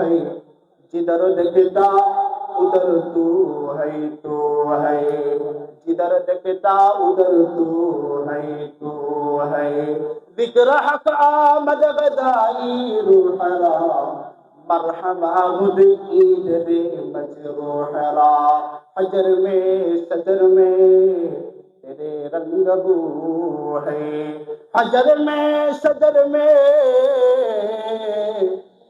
है। जिधर देखता, उधर तू है तू है। जिधर देखता, उधर तू है तू है। ज़िक्र हक आमद गदाई रूहरा। मरहबा खुद ईद रे मजरूहरा। हजर में, सजर में तेरे रंग बू है। हजर में, सजर में